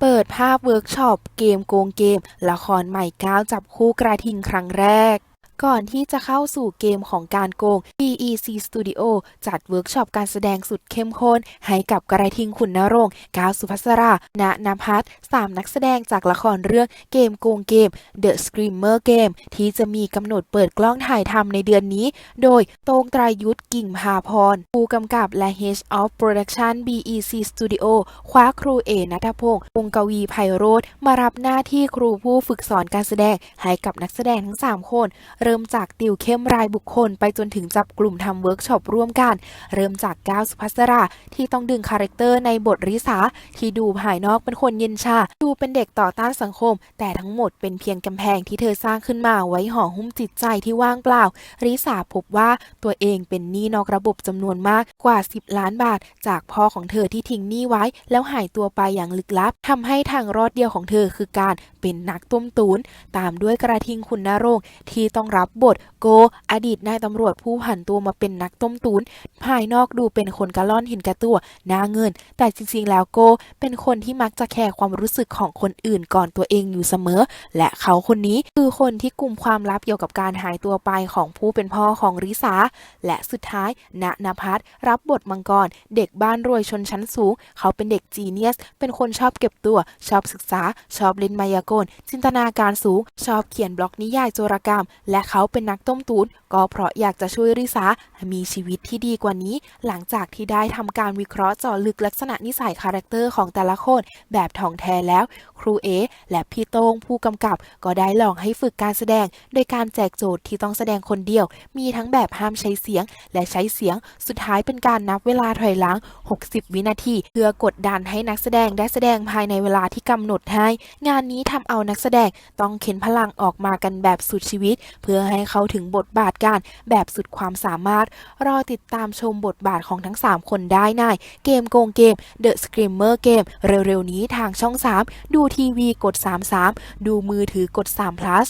เปิดภาพเวิร์กช็อปเกมโกงเกม ละครใหม่ก้าวจับคู่กระทิงครั้งแรก ก่อนที่จะเข้าสู่เกมของการโกง BEC Studio จัดเวิร์กช็อปการแสดงสุดเข้มข้น ให้กับกระทิงขุนนรงค์ก้าวสุภัสราณนภัสสามนักแสดงจากละครเรื่องเกมโกงเกม The Screamer Game ที่จะมีกำหนดเปิดกล้องถ่ายทำในเดือนนี้ โดยโตงตรายุทธกิ่งพาพร ผู้กำกับและ Head of Production BEC Studio คว้าครูเอนัทพงศ์วงกวีไพโรธมารับหน้าที่ครูผู้ฝึกสอนการแสดงให้กับนักแสดงทั้ง 3 คนเริ่มจากติวเข้มรายบุคคล ไปจนถึงจับกลุ่มทำเวิร์กช็อปร่วมกัน เริ่มจากก้าวสุภัสรา ที่ต้องดึงคาแรคเตอร์ในบทริสาที่ดูภายนอกเป็นคนเย็นชา ดูเป็นเด็กต่อต้านสังคม แต่ทั้งหมดเป็นเพียงกำแพงที่เธอสร้างขึ้นมาไว้ห่อหุ้มจิตใจที่ว่างเปล่า ริสาพบว่าตัวเองเป็นหนี้นอกระบบจำนวนมากกว่า 10 ล้านบาท จากพ่อของเธอที่ทิ้งหนี้ไว้ แล้วหายตัวไปอย่างลึกลับทำให้ทางรอดเดียวของเธอคือการเป็นนักต้มตูนตามด้วยกระทิงคุณนรงค์ที่ต้องรับับบทโก อดีตนายตำรวจผู้ผันตัวมาเป็นนักต้มตูนภายนอกดูเป็นคนกระล่อนเห็นแก่ตัวหน้าเงิน แต่จริงๆแล้วโก เป็นคนที่มักจะแคร์ความรู้สึกของคนอื่นก่อนตัวเองอยู่เสมอ และเขาคนนี้คือคนที่กลุ่มความลับเกี่ยวกับการหายตัวไปของผู้เป็นพ่อของริสาและสุดท้ายณนภัสรับบทมังกร เด็กบ้านรวยชนชั้นสูง เขาเป็นเด็กจีเนียส เป็นคนชอบเก็บตัวชอบศึกษา ชอบเล่นมายากลจินตนาการสูง ชอบเขียนบล็อกนิยายโจรกรรม และเขาเป็นนักต้มตุ๋นก็เพราะอยากจะช่วยริสามีชีวิตที่ดีกว่านี้ หลังจากที่ได้ทำการวิเคราะห์เจาะลึกลักษณะนิสัยคาแรคเตอร์ของแต่ละคนแบบท่องแท้แล้วครูเอ และพี่โต้งผู้กำกับ ก็ได้ลองให้ฝึกการแสดง โดยการแจกโจทย์ที่ต้องแสดงคนเดียว มีทั้งแบบห้ามใช้เสียง และใช้เสียง สุดท้ายเป็นการนับเวลาถอยหลัง 60 วินาที เพื่อกดดันให้นักแสดงได้แสดงภายในเวลาที่กำหนดให้ งานนี้ทำเอานักแสดงต้องเข็นพลังออกมากันแบบสุดชีวิต เพื่อให้เขาถึงบทบาทการแบบสุดความสามารถ รอติดตามชมบทบาทของทั้ง 3 คนได้ในเกมโกงเกม The Screamer Game เร็วๆนี้ทางช่อง 3 ดูทีวีกด 33 ดูมือถือกด3 plus